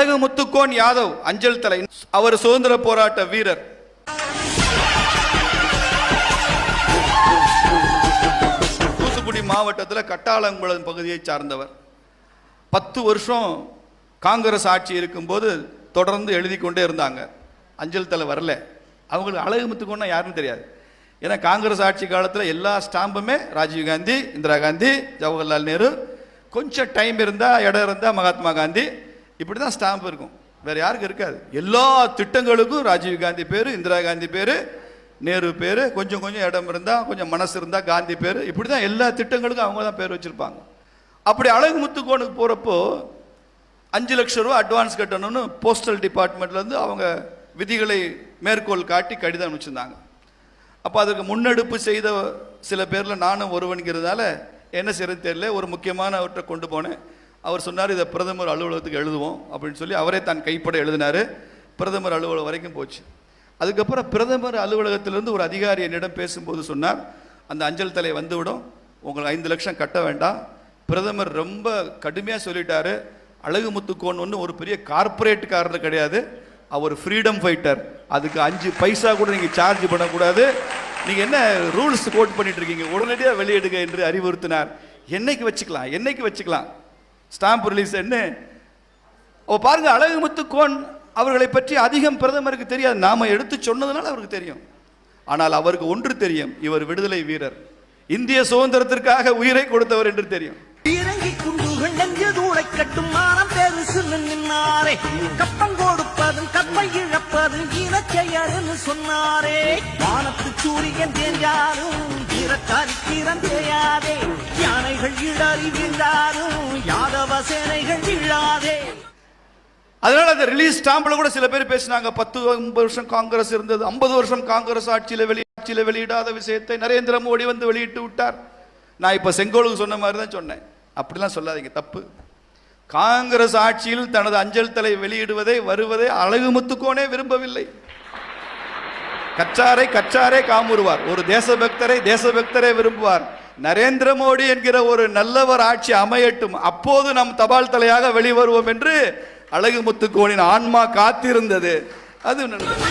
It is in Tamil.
அழகு முத்துக்கோன் யாதவ் அஞ்சல் தலை. அவர் சுதந்திர போராட்ட வீரர். தூத்துக்குடி மாவட்டத்தில் கட்டாளங்குளம் பகுதியை சார்ந்தவர். பத்து வருஷம் காங்கிரஸ் ஆட்சி இருக்கும்போது தொடர்ந்து எழுதி கொண்டே இருந்தாங்க. அஞ்சல் தலை வரல. அவங்களுக்கு அழகு முத்துக்கோன்னா யாருன்னு தெரியாது. ஏன்னா காங்கிரஸ் ஆட்சி காலத்தில் எல்லா ஸ்டாம்புமே ராஜீவ் காந்தி இந்திரா காந்தி ஜவஹர்லால் நேரு. கொஞ்சம் டைம் இருந்தால் இடம் இருந்தால் மகாத்மா காந்தி. இப்படி தான் ஸ்டாம்ப் இருக்கும். வேறு யாருக்கும் இருக்காது. எல்லா திட்டங்களுக்கும் ராஜீவ் காந்தி பேர் இந்திரா காந்தி பேர் நேரு பேர் கொஞ்சம் கொஞ்சம் இடம் இருந்தால் கொஞ்சம் மனசு இருந்தால் காந்தி பேர். இப்படி தான் எல்லா திட்டங்களுக்கும் அவங்க தான் பேர் வச்சுருப்பாங்க. அப்படி அழகு முத்துக்கோனுக்கு போகிறப்போ அஞ்சு லட்சம் ரூபா அட்வான்ஸ் கட்டணும்னு போஸ்டல் டிபார்ட்மெண்ட்லேருந்து அவங்க விதிகளை மேற்கோள் காட்டி கடிதம் அனுப்பிச்சிருந்தாங்க. அப்போ அதுக்கு முன்னெடுப்பு செய்த சில பேரில் நானும் ஒருவனுங்கிறதால என்ன செய்யறது தெரியல. ஒரு முக்கியமானவற்றை கொண்டு போனேன். அவர் சொன்னார் இதை பிரதமர் அலுவலகத்துக்கு எழுதுவோம் அப்படின்னு சொல்லி அவரே தான் கைப்பட எழுதினார். பிரதமர் அலுவலகம் வரைக்கும் போச்சு. அதுக்கப்புறம் பிரதமர் அலுவலகத்திலிருந்து ஒரு அதிகாரி என்னிடம் பேசும்போது சொன்னார் அந்த அஞ்சல் தலை வந்துவிடும் உங்களுக்கு ஐந்து லட்சம் கட்ட வேண்டாம். பிரதமர் ரொம்ப கடுமையாக சொல்லிட்டாரு அழகு முத்துக்கோன் ஒன்று ஒரு பெரிய கார்ப்பரேட்டுக்காரர் கிடையாது அவர் ஃப்ரீடம் ஃபைட்டர் அதுக்கு அஞ்சு பைசா கூட நீங்கள் சார்ஜ் பண்ணக்கூடாது. நீங்கள் என்ன ரூல்ஸ் கோட் பண்ணிட்டு இருக்கீங்க? உடனடியாக வெளியிடுங்க என்று அறிவுறுத்தினார். என்னைக்கு வச்சுக்கலாம் என்னைக்கு வச்சுக்கலாம்? ஸ்டாம்ப் ரிலீஸ் என்ன? ஓ பாருங்க அழகு முத்துக்கோன் அவர்களை பற்றி அதிகம் பிரதமருக்கு தெரியாது. நாம எடுத்து சொன்னதுனால அவருக்கு தெரியும். ஆனால் அவருக்கு ஒன்று தெரியும் இவர் விடுதலை வீரர். இந்திய சுதந்திரத்திற்காக உயிரை கொடுத்தவர் என்று தெரியும். இறங்கி குண்டுகள் நெஞ்சு தூளை கட்டும் மானம் பெருசு நின்னாரே. கப்பம் கொடுப்பதும் கப்பை இழப்பதும் இனச்செயல்னு சொன்னாரே. வானத்து சூரியன் தெரிஞ்சாலும் திறக்காரி திறம் தெரியாதே யானைகள் இடறி விழாரும் யாதவ சேனைகள் வீழாதே. அதனால அந்த ரிலீஸ் ஸ்டாம்பில் கூட சில பேர் பேசினாங்க பத்து ஐம்பது வருஷம் காங்கிரஸ் இருந்தது ஐம்பது வருஷம் காங்கிரஸ் ஆட்சியில் வெளி ஆட்சியில் வெளியிடாத விஷயத்தை நரேந்திர மோடி வந்து வெளியிட்டு விட்டார். நான் இப்போ செங்கோலுக்கு சொன்ன மாதிரி தான் சொன்னேன். அப்படிலாம் சொல்லாதீங்க தப்பு. காங்கிரஸ் ஆட்சியில் தனது அஞ்சல் தலை வெளியிடுவதை வருவதை அழகு முத்துக்கோனே விரும்பவில்லை. கச்சாரை கச்சாரே காமுறுவார். ஒரு தேசபக்தரை தேசபக்தரே விரும்புவார். நரேந்திர மோடி என்கிற ஒரு நல்லவர் ஆட்சி அமையட்டும். அப்போது நம் தபால் தலையாக வெளிவருவோம் என்று அழகு முத்துக்கோனின் ஆன்மா காத்திருந்தது. அது நல்லது